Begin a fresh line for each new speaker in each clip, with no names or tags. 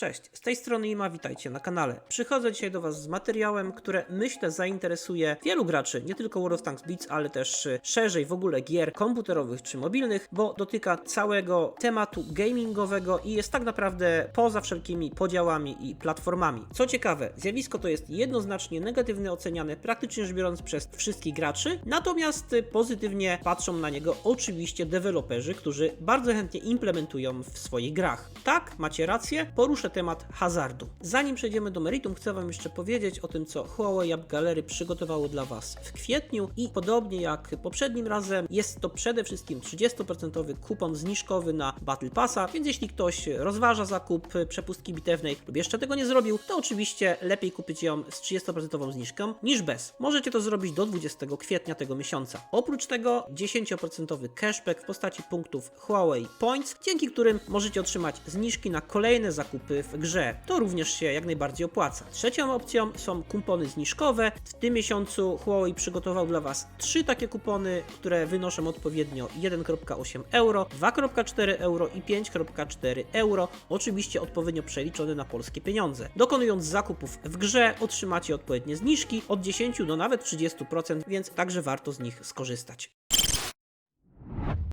Cześć, z tej strony Ima, witajcie na kanale. Przychodzę dzisiaj do Was z materiałem, które myślę zainteresuje wielu graczy, nie tylko World of Tanks Blitz, ale też y, szerzej w ogóle gier komputerowych czy mobilnych, bo dotyka całego tematu gamingowego i jest tak naprawdę poza wszelkimi podziałami i platformami. Co ciekawe, zjawisko to jest jednoznacznie negatywnie oceniane, praktycznie rzecz biorąc przez wszystkich graczy, natomiast y, pozytywnie patrzą na niego oczywiście deweloperzy, którzy bardzo chętnie implementują w swoich grach. Tak, macie rację, poruszę temat hazardu. Zanim przejdziemy do meritum, chcę Wam jeszcze powiedzieć o tym, co Huawei App Gallery przygotowało dla Was w kwietniu i podobnie jak poprzednim razem, jest to przede wszystkim 30% kupon zniżkowy na Battle Passa, więc jeśli ktoś rozważa zakup przepustki bitewnej lub jeszcze tego nie zrobił, to oczywiście lepiej kupić ją z 30% zniżką niż bez. Możecie to zrobić do 20 kwietnia tego miesiąca. Oprócz tego 10% cashback w postaci punktów Huawei Points, dzięki którym możecie otrzymać zniżki na kolejne zakupy w grze. To również się jak najbardziej opłaca. Trzecią opcją są kupony zniżkowe. W tym miesiącu Huawei przygotował dla Was trzy takie kupony, które wynoszą odpowiednio 1,8 euro, 2,4 euro i 5,4 euro, oczywiście odpowiednio przeliczone na polskie pieniądze. Dokonując zakupów w grze otrzymacie odpowiednie zniżki od 10 do nawet 30%, więc także warto z nich skorzystać.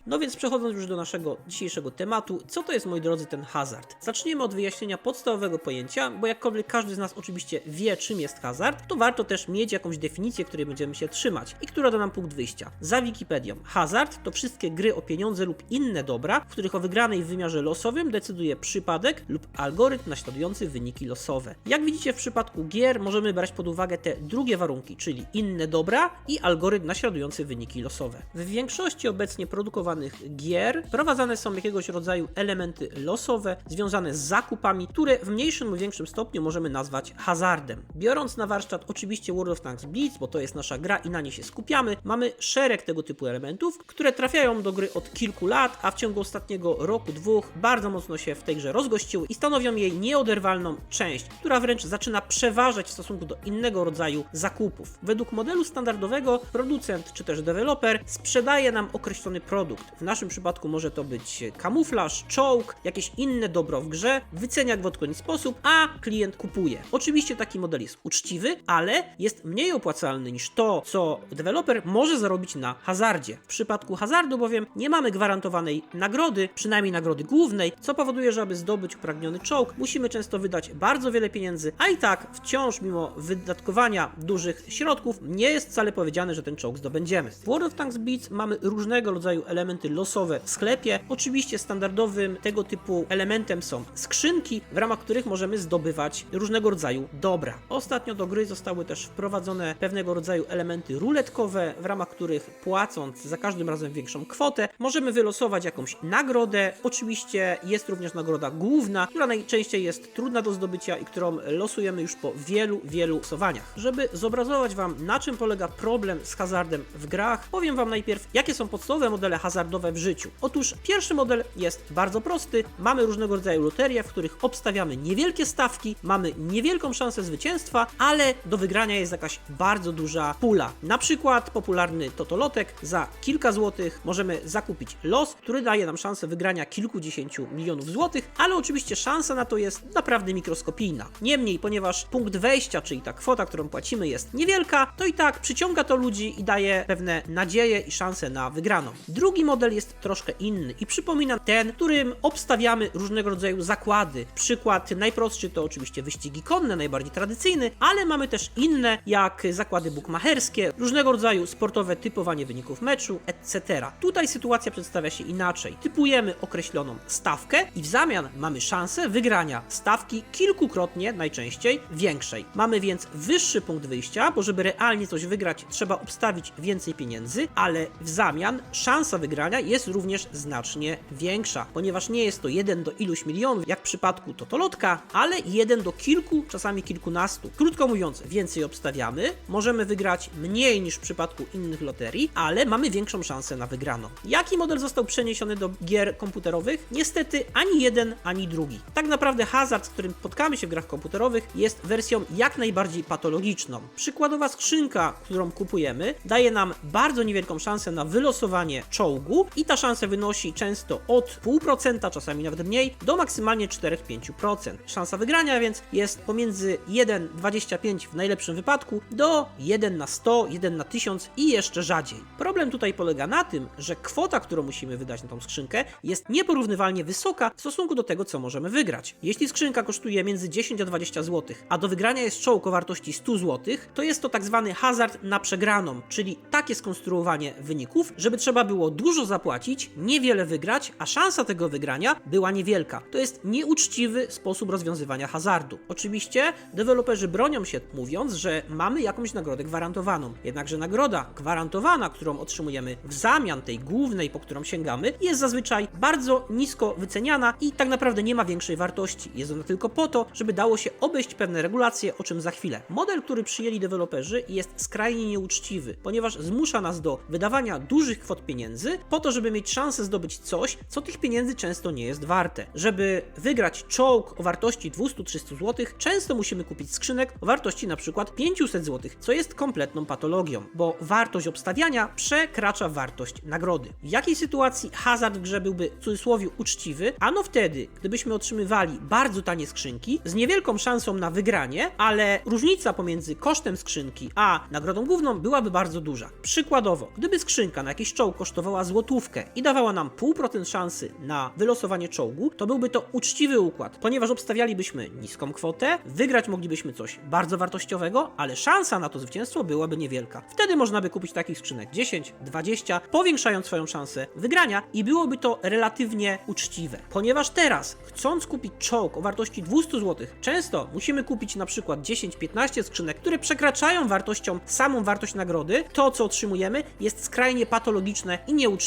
No więc przechodząc już do naszego dzisiejszego tematu, co to jest moi drodzy ten hazard? Zaczniemy od wyjaśnienia podstawowego pojęcia, bo jakkolwiek każdy z nas oczywiście wie czym jest hazard, to warto też mieć jakąś definicję, której będziemy się trzymać i która da nam punkt wyjścia. Za Wikipedią, hazard to wszystkie gry o pieniądze lub inne dobra, w których o wygranej w wymiarze losowym decyduje przypadek lub algorytm naśladujący wyniki losowe. Jak widzicie w przypadku gier możemy brać pod uwagę te drugie warunki, czyli inne dobra i algorytm naśladujący wyniki losowe. W większości obecnie produkowanych gier wprowadzane są jakiegoś rodzaju elementy losowe związane z zakupami, które w mniejszym lub większym stopniu możemy nazwać hazardem. Biorąc na warsztat oczywiście World of Tanks Blitz, bo to jest nasza gra i na niej się skupiamy, mamy szereg tego typu elementów, które trafiają do gry od kilku lat, a w ciągu ostatniego roku, dwóch bardzo mocno się w tej grze rozgościły i stanowią jej nieoderwalną część, która wręcz zaczyna przeważać w stosunku do innego rodzaju zakupów. Według modelu standardowego producent czy też deweloper sprzedaje nam określony produkt. W naszym przypadku może to być kamuflaż, czołg, jakieś inne dobro w grze, wycenia go w odpowiedni sposób, a klient kupuje. Oczywiście taki model jest uczciwy, ale jest mniej opłacalny niż to, co deweloper może zarobić na hazardzie. W przypadku hazardu bowiem nie mamy gwarantowanej nagrody, przynajmniej nagrody głównej, co powoduje, że aby zdobyć upragniony czołg, musimy często wydać bardzo wiele pieniędzy, a i tak wciąż mimo wydatkowania dużych środków nie jest wcale powiedziane, że ten czołg zdobędziemy. W World of Tanks Beats mamy różnego rodzaju elementy losowe w sklepie. Oczywiście standardowym tego typu elementem są skrzynki, w ramach których możemy zdobywać różnego rodzaju dobra. Ostatnio do gry zostały też wprowadzone pewnego rodzaju elementy ruletkowe, w ramach których płacąc za każdym razem większą kwotę, możemy wylosować jakąś nagrodę. Oczywiście jest również nagroda główna, która najczęściej jest trudna do zdobycia i którą losujemy już po wielu, wielu losowaniach. Żeby zobrazować Wam, na czym polega problem z hazardem w grach, powiem Wam najpierw, jakie są podstawowe modele hazardowe w życiu. Otóż pierwszy model jest bardzo prosty. Mamy różnego rodzaju loterie, w których obstawiamy niewielkie stawki, mamy niewielką szansę zwycięstwa, ale do wygrania jest jakaś bardzo duża pula. Na przykład popularny Totolotek za kilka złotych możemy zakupić los, który daje nam szansę wygrania kilkudziesięciu milionów złotych, ale oczywiście szansa na to jest naprawdę mikroskopijna. Niemniej, ponieważ punkt wejścia, czyli ta kwota, którą płacimy jest niewielka, to i tak przyciąga to ludzi i daje pewne nadzieje i szanse na wygraną. Drugi model jest troszkę inny i przypomina ten, którym obstawiamy różnego rodzaju zakłady. Przykład najprostszy to oczywiście wyścigi konne, najbardziej tradycyjny, ale mamy też inne, jak zakłady bukmacherskie, różnego rodzaju sportowe typowanie wyników meczu, etc. Tutaj sytuacja przedstawia się inaczej. Typujemy określoną stawkę i w zamian mamy szansę wygrania stawki kilkukrotnie, najczęściej większej. Mamy więc wyższy punkt wyjścia, bo żeby realnie coś wygrać, trzeba obstawić więcej pieniędzy, ale w zamian szansa wygrania jest również znacznie większa, ponieważ nie jest to jeden do iluś milionów, jak w przypadku Totolotka, ale jeden do kilku, czasami kilkunastu. Krótko mówiąc, więcej obstawiamy, możemy wygrać mniej niż w przypadku innych loterii, ale mamy większą szansę na wygraną. Jaki model został przeniesiony do gier komputerowych? Niestety ani jeden, ani drugi. Tak naprawdę hazard, z którym spotkamy się w grach komputerowych, jest wersją jak najbardziej patologiczną. Przykładowa skrzynka, którą kupujemy, daje nam bardzo niewielką szansę na wylosowanie czołgu, i ta szansa wynosi często od 0,5%, czasami nawet mniej, do maksymalnie 4-5%. Szansa wygrania więc jest pomiędzy 1,25 w najlepszym wypadku do 1 na 100, 1 na 1000 i jeszcze rzadziej. Problem tutaj polega na tym, że kwota, którą musimy wydać na tą skrzynkę jest nieporównywalnie wysoka w stosunku do tego, co możemy wygrać. Jeśli skrzynka kosztuje między 10 a 20 zł, a do wygrania jest czołg o wartości 100 zł, to jest to tak zwany hazard na przegraną, czyli takie skonstruowanie wyników, żeby trzeba było dużo zapłacić, niewiele wygrać, a szansa tego wygrania była niewielka. To jest nieuczciwy sposób rozwiązywania hazardu. Oczywiście deweloperzy bronią się mówiąc, że mamy jakąś nagrodę gwarantowaną. Jednakże nagroda gwarantowana, którą otrzymujemy w zamian tej głównej, po którą sięgamy, jest zazwyczaj bardzo nisko wyceniana i tak naprawdę nie ma większej wartości. Jest ona tylko po to, żeby dało się obejść pewne regulacje, o czym za chwilę. Model, który przyjęli deweloperzy jest skrajnie nieuczciwy, ponieważ zmusza nas do wydawania dużych kwot pieniędzy po to, żeby mieć szansę zdobyć coś, co tych pieniędzy często nie jest warte. Żeby wygrać czołg o wartości 200-300 zł, często musimy kupić skrzynek o wartości na przykład 500 zł, co jest kompletną patologią, bo wartość obstawiania przekracza wartość nagrody. W jakiej sytuacji hazard w grze byłby w cudzysłowie uczciwy? Ano wtedy, gdybyśmy otrzymywali bardzo tanie skrzynki z niewielką szansą na wygranie, ale różnica pomiędzy kosztem skrzynki a nagrodą główną byłaby bardzo duża. Przykładowo, gdyby skrzynka na jakiś czołg kosztowała złotówkę i dawała nam 0,5% szansy na wylosowanie czołgu, to byłby to uczciwy układ, ponieważ obstawialibyśmy niską kwotę, wygrać moglibyśmy coś bardzo wartościowego, ale szansa na to zwycięstwo byłaby niewielka. Wtedy można by kupić takich skrzynek 10, 20, powiększając swoją szansę wygrania i byłoby to relatywnie uczciwe. Ponieważ teraz, chcąc kupić czołg o wartości 200 zł, często musimy kupić na przykład 10-15 skrzynek, które przekraczają wartością samą wartość nagrody, to co otrzymujemy jest skrajnie patologiczne i nieuczciwe.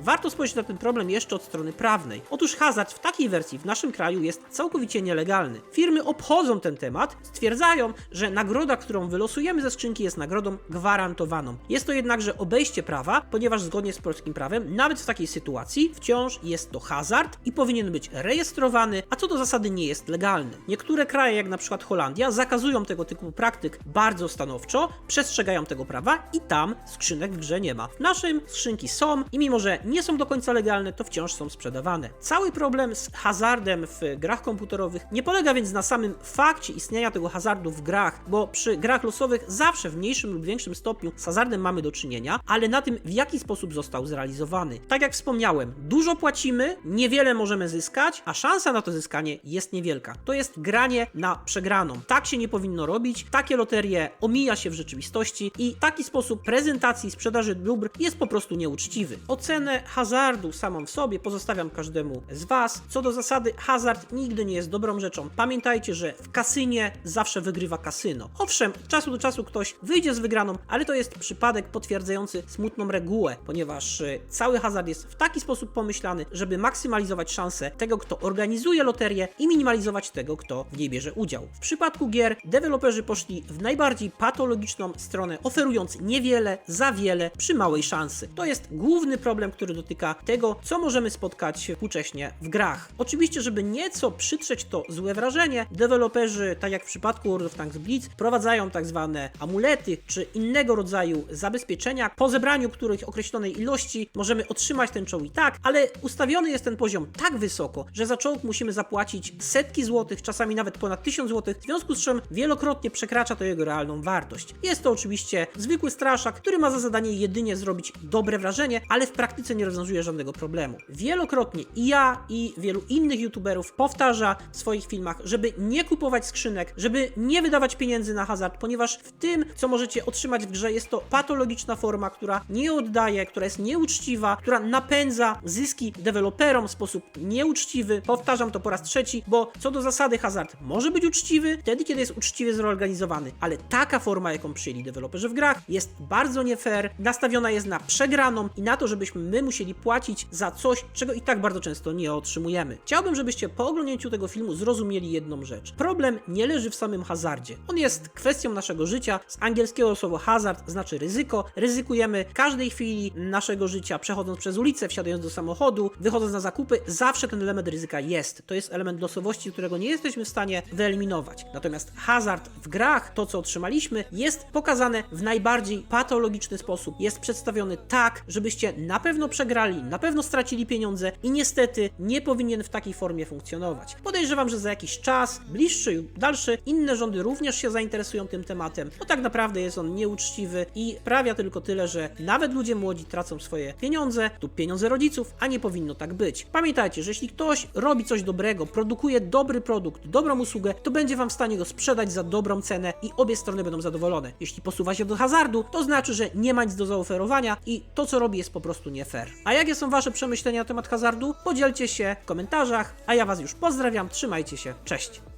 Warto spojrzeć na ten problem jeszcze od strony prawnej. Otóż hazard w takiej wersji w naszym kraju jest całkowicie nielegalny. Firmy obchodzą ten temat, stwierdzają, że nagroda, którą wylosujemy ze skrzynki jest nagrodą gwarantowaną. Jest to jednakże obejście prawa, ponieważ zgodnie z polskim prawem, nawet w takiej sytuacji wciąż jest to hazard i powinien być rejestrowany, a co do zasady nie jest legalny. Niektóre kraje, jak na przykład Holandia, zakazują tego typu praktyk bardzo stanowczo, przestrzegają tego prawa i tam skrzynek w grze nie ma. W naszym skrzynki są i mimo, że nie są do końca legalne, to wciąż są sprzedawane. Cały problem z hazardem w grach komputerowych nie polega więc na samym fakcie istnienia tego hazardu w grach, bo przy grach losowych zawsze w mniejszym lub większym stopniu z hazardem mamy do czynienia, ale na tym, w jaki sposób został zrealizowany. Tak jak wspomniałem, dużo płacimy, niewiele możemy zyskać, a szansa na to zyskanie jest niewielka. To jest granie na przegraną. Tak się nie powinno robić, takie loterie omija się w rzeczywistości i taki sposób prezentacji i sprzedaży dóbr jest po prostu nieuczciwy. Ocenę hazardu samą w sobie pozostawiam każdemu z Was. Co do zasady, hazard nigdy nie jest dobrą rzeczą. Pamiętajcie, że w kasynie zawsze wygrywa kasyno. Owszem, od czasu do czasu ktoś wyjdzie z wygraną, ale to jest przypadek potwierdzający smutną regułę, ponieważ y, cały hazard jest w taki sposób pomyślany, żeby maksymalizować szanse tego, kto organizuje loterię i minimalizować tego, kto w niej bierze udział. W przypadku gier deweloperzy poszli w najbardziej patologiczną stronę, oferując niewiele za wiele przy małej szansy. To jest główny problem, który dotyka tego, co możemy spotkać współcześnie w grach. Oczywiście, żeby nieco przytrzeć to złe wrażenie, deweloperzy, tak jak w przypadku World of Tanks Blitz, wprowadzają tak zwane amulety czy innego rodzaju zabezpieczenia, po zebraniu których określonej ilości możemy otrzymać ten czołg i tak, ale ustawiony jest ten poziom tak wysoko, że za czołg musimy zapłacić setki złotych, czasami nawet ponad 1000 złotych, w związku z czym wielokrotnie przekracza to jego realną wartość. Jest to oczywiście zwykły straszak, który ma za zadanie jedynie zrobić dobre wrażenie, ale w praktyce nie rozwiązuje żadnego problemu. Wielokrotnie i ja, i wielu innych youtuberów powtarza w swoich filmach, żeby nie kupować skrzynek, żeby nie wydawać pieniędzy na hazard, ponieważ w tym, co możecie otrzymać w grze, jest to patologiczna forma, która nie oddaje, która jest nieuczciwa, która napędza zyski deweloperom w sposób nieuczciwy. Powtarzam to po raz trzeci, bo co do zasady hazard może być uczciwy wtedy, kiedy jest uczciwie zorganizowany, ale taka forma, jaką przyjęli deweloperzy w grach, jest bardzo nie fair, nastawiona jest na przegraną i na to, żebyśmy my musieli płacić za coś, czego i tak bardzo często nie otrzymujemy. Chciałbym, żebyście po oglądnięciu tego filmu zrozumieli jedną rzecz. Problem nie leży w samym hazardzie. On jest kwestią naszego życia. Z angielskiego słowo hazard znaczy ryzyko. Ryzykujemy każdej chwili naszego życia, przechodząc przez ulicę, wsiadając do samochodu, wychodząc na zakupy. Zawsze ten element ryzyka jest. To jest element losowości, którego nie jesteśmy w stanie wyeliminować. Natomiast hazard w grach, to co otrzymaliśmy, jest pokazane w najbardziej patologiczny sposób. Jest przedstawiony tak, żebyście na pewno przegrali, na pewno stracili pieniądze i niestety nie powinien w takiej formie funkcjonować. Podejrzewam, że za jakiś czas, bliższy lub dalszy, inne rządy również się zainteresują tym tematem, bo tak naprawdę jest on nieuczciwy i sprawia tylko tyle, że nawet ludzie młodzi tracą swoje pieniądze lub pieniądze rodziców, a nie powinno tak być. Pamiętajcie, że jeśli ktoś robi coś dobrego, produkuje dobry produkt, dobrą usługę, to będzie wam w stanie go sprzedać za dobrą cenę i obie strony będą zadowolone. Jeśli posuwa się do hazardu, to znaczy, że nie ma nic do zaoferowania i to, co robi, jest po prostu nie fair. A jakie są wasze przemyślenia na temat hazardu? Podzielcie się w komentarzach, a ja was już pozdrawiam, trzymajcie się, cześć!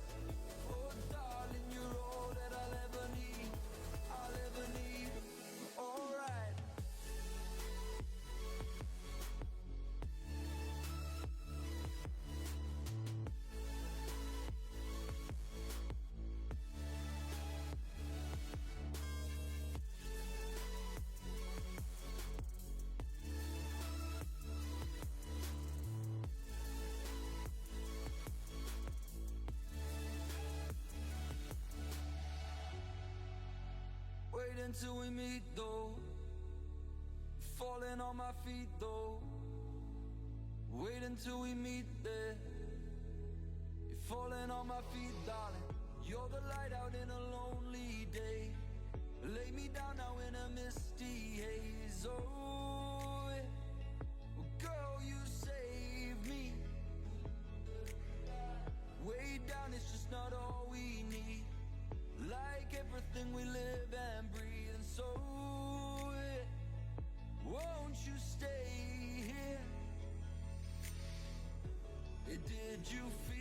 Wait until we meet though. Falling on my feet though. Wait until we meet there. You're falling on my feet, darling. You're the light out in a lonely day. Lay me down now in a misty haze. Oh, Did you